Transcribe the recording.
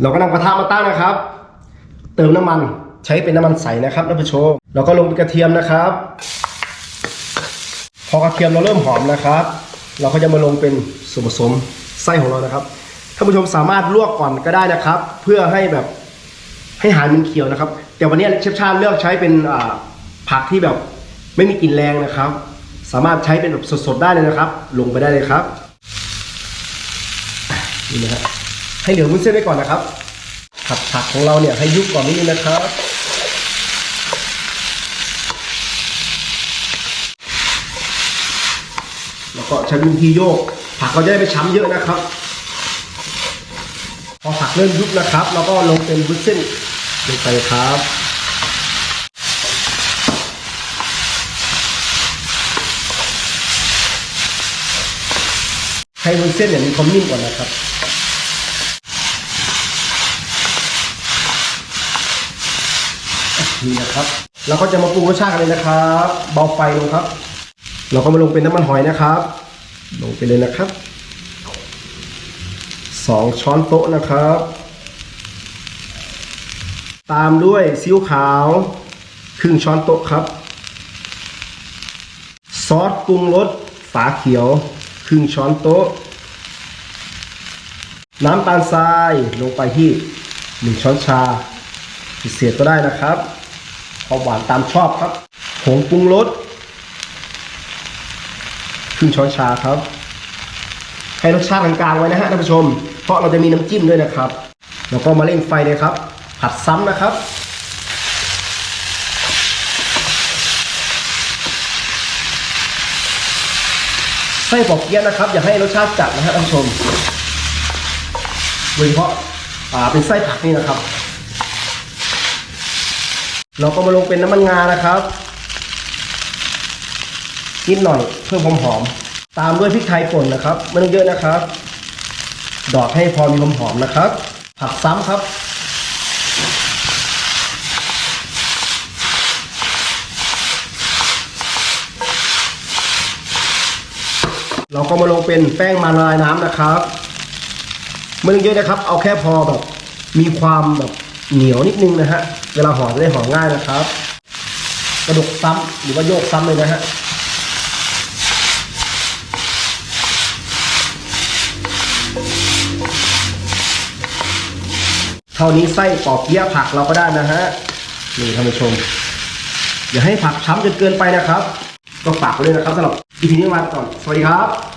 เราก็นำกระทะมาตั้งนะครับ เติมน้ำมันใช้เป็นน้ำมันใสนะครับท่านผู้ชมเราก็ลงกระเทียมนะครับ พอกระเทียมเราเริ่มหอมนะครับ เราก็จะมาลงเป็นส่วนผสมไส้ของเรานะครับท่านผู้ชมสามารถลวกก่อนก็ได้นะครับ เพื่อให้แบบให้หายมันเขียวนะครับ แต่วันนี้เชฟชาติเลือกใช้เป็นผักที่แบบไม่มีกลิ่นแรงนะครับ สามารถใช้เป็นแบบสดๆได้เลยนะครับ ลงไปได้เลยครับนี่นะฮะ ให้เหลืองวุ้นเส้นไว้ก่อนนะครับ ผัดผักของเราเนี่ยให้ยุบก่อนนิดนึงนะครับ แล้วก็ใช้วิธีโยก ผักเราจะได้ไม่ช้ำเยอะนะครับ พอผักเริ่มยุบนะครับเราก็ลงเป็นวุ้นเส้นลงไปครับให้วุ้นเส้นเนี่ยมีความนิ่มก่อนนะครับ นี่นะครับเราก็จะมาปรุงรสชาติกันเลยนะครับ เบาไฟลงครับ เราก็มาลงเป็นน้ำมันหอยนะครับ ลงไปเลยนะครับสองช้อนโต๊ะนะครับ ตามด้วยซีอิ๊วขาวครึ่งช้อนโต๊ะครับ ซอสปรุงรสฝาเขียวครึ่งช้อนโต๊ะ น้ำตาลทรายลงไปที่หนึ่งช้อนชาพิเศษก็ได้นะครับ ควาหวานตามชอบครับ ผงปรุงรสครึ่งช้อนชาครับ ให้รสชาติกลางๆไว้นะฮะท่านผู้ชม เพราะเราจะมีน้ำจิ้มด้วยนะครับ แล้วก็มาเร่งไฟเลยครับ ผัดซ้ำนะครับไส้ปอกเกี๊ยะนะครับ อย่าให้รสชาติจัดนะฮะท่านผู้ชมโดยเฉพาะเป็นไส้ผักนี่นะครับ เราก็มาลงเป็นน้ำมันงานะครับนิดหน่อยเพื่อความหอม ตามด้วยพริกไทยป่นนะครับไม่ต้องเยอะนะครับ ดอกให้พอมีความหอมนะครับ ผัดซ้ำครับ เราก็มาลงเป็นแป้งมันละลายน้ำนะครับไม่ต้องเยอะนะครับ เอาแค่พอแบบมีความแบบ เหนียวนิดนึงนะฮะ เวลาห่อจะได้ห่อง่ายนะครับ กระดกซ้ำหรือว่าโยกซ้ำเลยนะฮะเท่านี้ไส้ปอกเกี๊ยะผักเราก็ได้นะฮะนี่ท่านผู้ชม อย่าให้ผักช้ำจนเกินไปนะครับ ก็ฝากไว้ด้วยนะครับสำหรับอีพีนี้มาก่อน สวัสดีครับ